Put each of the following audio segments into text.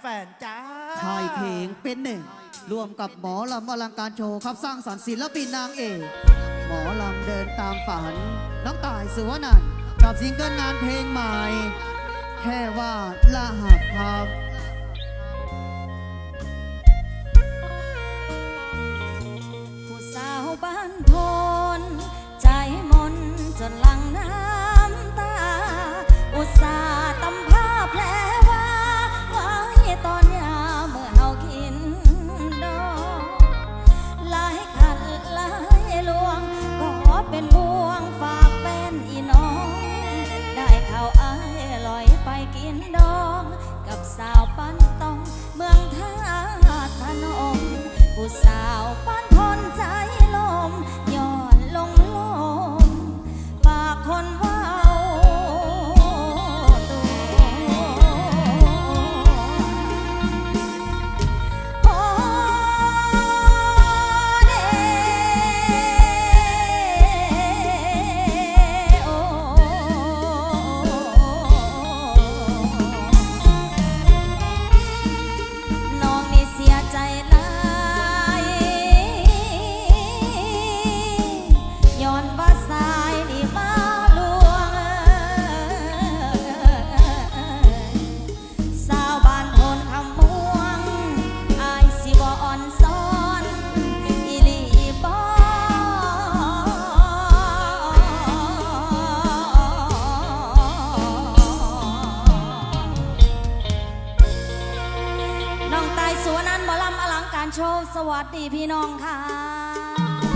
แฟนจ้าไทยเพลงเป็นหนึ่งรวมกับหมอลำอลังการโชว์ครับสร้างสรรค์ศิลปินนางเอกหมอลำเดินตามฝัน น้องต่ายสุวรรณกับซิงเกิลงานเพลงใหม่ แค่ว่าละหับครับผู้สาวบ้านทอง สวัสดีพี่น้องค่ะ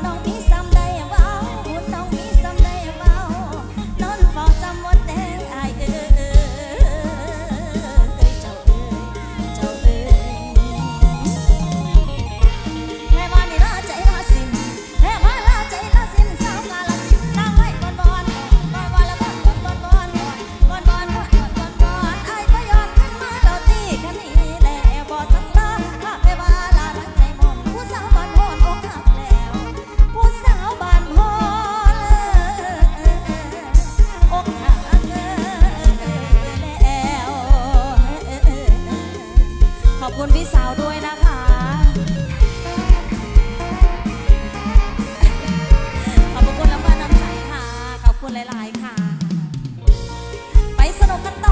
闹别 ไปสนุกกันต่อ